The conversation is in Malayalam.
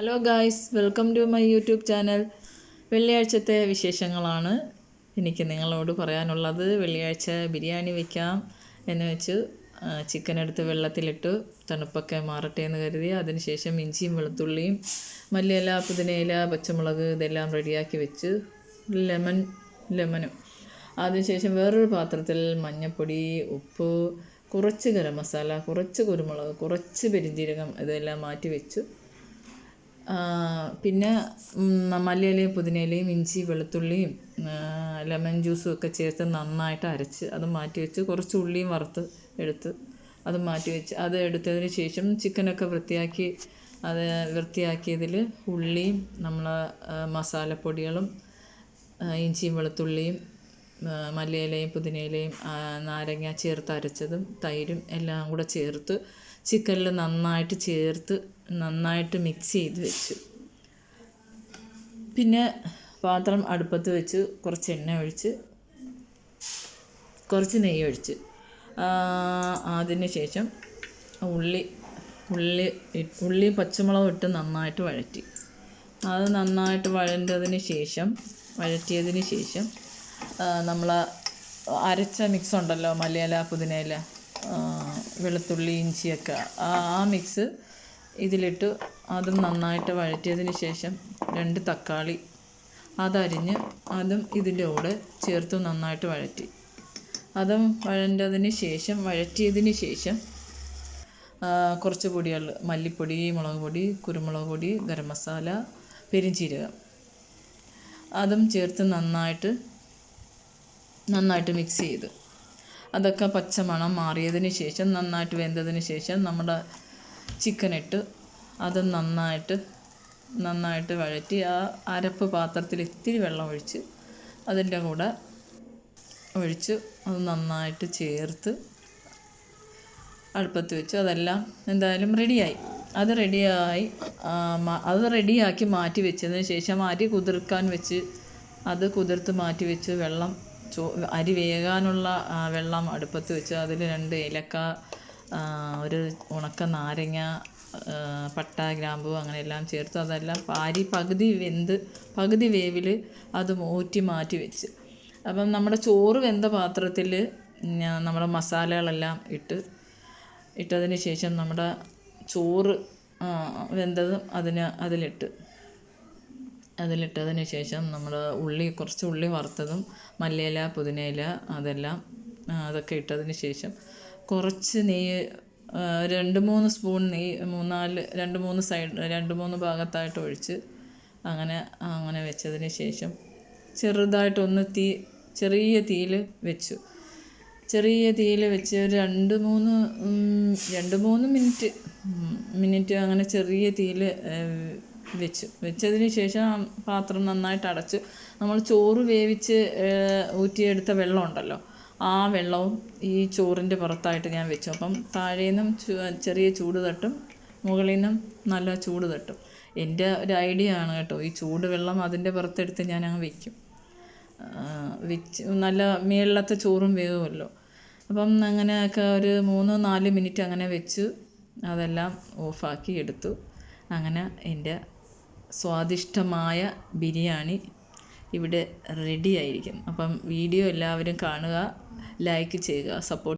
Hello guys welcome to my YouTube channel വെള്ളിയാഴ്ചത്തെ വിശേഷങ്ങളാണ് എനിക്ക് നിങ്ങളോട് പറയാനുള്ളത്. വെള്ളിയാഴ്ച ബിരിയാണി വയ്ക്കാം എന്ന് വെച്ച്. ചിക്കൻ എടുത്ത് വെള്ളത്തിലിട്ട്. തണുപ്പൊക്കെ മാറട്ടെ എന്ന് കരുതി. അതിനുശേഷം ഇഞ്ചിയും വെളുത്തുള്ളിയും മല്ലിയില പുതിനയില പച്ചമുളക് ഇതെല്ലാം റെഡിയാക്കി വെച്ച്. ലെമൺ ലെമനും അതിനുശേഷം വേറൊരു പാത്രത്തിൽ മഞ്ഞൾപ്പൊടി ഉപ്പ് കുറച്ച് ഗരം മസാല കുറച്ച് കുരുമുളക് കുറച്ച് പെരിഞ്ജീരകം ഇതെല്ലാം മാറ്റി വെച്ചു. പിന്നെ മല്ലിയിലയും പുതിനയിലയും ഇഞ്ചി വെളുത്തുള്ളിയും ലെമൺ ജ്യൂസും ഒക്കെ ചേർത്ത് നന്നായിട്ട് അരച്ച് അത് മാറ്റി വെച്ച് കുറച്ച് ഉള്ളിയും വറുത്ത് എടുത്ത് അത് മാറ്റി വെച്ച് അത് എടുത്തതിന് ശേഷം ചിക്കനൊക്കെ വൃത്തിയാക്കി അത് വൃത്തിയാക്കിയതിൽ ഉള്ളിയും നമ്മൾ മസാലപ്പൊടികളും ഇഞ്ചിയും വെളുത്തുള്ളിയും മല്ലിയിലയും പുതിനയിലയും നാരങ്ങ ചേർത്ത് അരച്ചതും തൈരും എല്ലാം കൂടെ ചേർത്ത് ചിക്കനിൽ നന്നായിട്ട് ചേർത്ത് നന്നായിട്ട് മിക്സ് ചെയ്ത് വെച്ചു. പിന്നെ പാത്രം അടുപ്പത്ത് വെച്ച്. കുറച്ച് എണ്ണ ഒഴിച്ച് കുറച്ച് നെയ്യ് ഒഴിച്ച്. അതിന് ശേഷം ഉള്ളി ഉള്ളി ഉള്ളി പച്ചമുളക് ഇട്ട് നന്നായിട്ട് വഴറ്റി. അത് നന്നായിട്ട് വഴണ്ടതിന് ശേഷം വഴറ്റിയതിന് ശേഷം നമ്മൾ അരച്ച മിക്സ് ഉണ്ടല്ലോ മലയില പുതിനയില വെളുത്തുള്ളി ഇഞ്ചിയൊക്കെ. ആ മിക്സ് ഇതിലിട്ട് അതും നന്നായിട്ട് വഴറ്റിയതിന് ശേഷം രണ്ട് തക്കാളി അതരിഞ്ഞ് അതും ഇതിന്റെ കൂടെ ചേർത്ത് നന്നായിട്ട് വഴറ്റി. അതും വഴണ്ടതിന് ശേഷം വഴറ്റിയതിന് ശേഷം കുറച്ച് പൊടികൾ മല്ലിപ്പൊടി മുളക് പൊടി കുരുമുളക് പൊടി ഗരം മസാല പെരിഞ്ചീരകം. അതും ചേർത്ത് നന്നായിട്ട് നന്നായിട്ട് മിക്സ് ചെയ്ത്. അതൊക്കെ പച്ചമണം മാറിയതിന് ശേഷം നന്നായിട്ട് വെന്തതിന് ശേഷം നമ്മുടെ ചിക്കൻ ഇട്ട് അത് നന്നായിട്ട് നന്നായിട്ട് വഴറ്റി ആ അരപ്പ് പാത്രത്തിൽ ഇത്തിരി വെള്ളം ഒഴിച്ച് അതിന്റെ കൂടെ ഒഴിച്ച് അത് നന്നായിട്ട് ചേർത്ത് അടുപ്പത്ത് വെച്ച് അതെല്ലാം എന്തായാലും റെഡിയായി. അത് റെഡിയായി അത് റെഡിയാക്കി മാറ്റി വെച്ചതിന് ശേഷം അരി കുതിർക്കാൻ വെച്ച് അത് കുതിർത്ത് മാറ്റി വെച്ച് വെള്ളം ചോ അരി വേകാനുള്ള വെള്ളം അടുപ്പത്ത് വെച്ച് അതിൽ രണ്ട് ഏലക്ക ഒരു ഉണക്ക നാരങ്ങ പട്ട ഗ്രാമ്പു അങ്ങനെയെല്ലാം ചേർത്ത്. അതെല്ലാം പാരി പകുതി വെന്ത് പകുതി വേവിൽ അത് ഊറ്റി മാറ്റി വെച്ച്. അപ്പം നമ്മുടെ ചോറ് വെന്ത പാത്രത്തിൽ നമ്മുടെ മസാലകളെല്ലാം ഇട്ട് ഇട്ടതിന് ശേഷം നമ്മുടെ ചോറ് വെന്തതും അതിന് അതിലിട്ട്. അതിലിട്ടതിന് ശേഷം നമ്മൾ ഉള്ളി കുറച്ച് ഉള്ളി വറുത്തതും മല്ലിയില പുതിനയില അതെല്ലാം അതൊക്കെ ഇട്ടതിന് ശേഷം കുറച്ച് നെയ്യ് രണ്ട് മൂന്ന് സ്പൂൺ നെയ്യ് മൂന്നാൽ രണ്ട് മൂന്ന് സൈഡ് രണ്ട് മൂന്ന് ഭാഗത്തായിട്ട് ഒഴിച്ച് അങ്ങനെ അങ്ങനെ വെച്ചതിന് ശേഷം ചെറുതായിട്ടൊന്ന് തീ ചെറിയ തീയിൽ വെച്ചു. ചെറിയ തീയിൽ വെച്ച് ഒരു രണ്ട് മൂന്ന് രണ്ട് മൂന്ന് മിനിറ്റ് മിനിറ്റ് അങ്ങനെ ചെറിയ തീയിൽ വെച്ചു. വെച്ചതിന് ശേഷം പാത്രം നന്നായിട്ട് അടച്ചു നമ്മൾ ചോറ് വേവിച്ച് ഊറ്റിയെടുത്ത വെള്ളം ഉണ്ടല്ലോ ആ വെള്ളവും ഈ ചോറിന്റെ പുറത്തായിട്ട് ഞാൻ വെച്ചു. അപ്പം താഴേന്നും ചെറിയ ചൂട് തട്ടും മുകളിൽ നിന്നും നല്ല ചൂട് തട്ടും. എന്റെ ഒരു ഐഡിയ ആണ് കേട്ടോ ഈ ചൂട് വെള്ളം അതിന്റെ പുറത്തെടുത്ത് ഞാൻ അങ്ങ് വെക്കും വെച്ച് നല്ല മേളിലത്തെ ചോറും വേവുമല്ലോ. അപ്പം അങ്ങനെയൊക്കെ ഒരു മൂന്ന് നാല് മിനിറ്റ് അങ്ങനെ വെച്ച്. അതെല്ലാം ഓഫാക്കി എടുത്തു. അങ്ങനെ എന്റെ സ്വാദിഷ്ടമായ ബിരിയാണി ഇവിടെ റെഡി ആയിരിക്കും അപ്പം വീഡിയോ എല്ലാവരും കാണുക. ലൈക്ക് ചെയ്യുക സപ്പോർട്ട്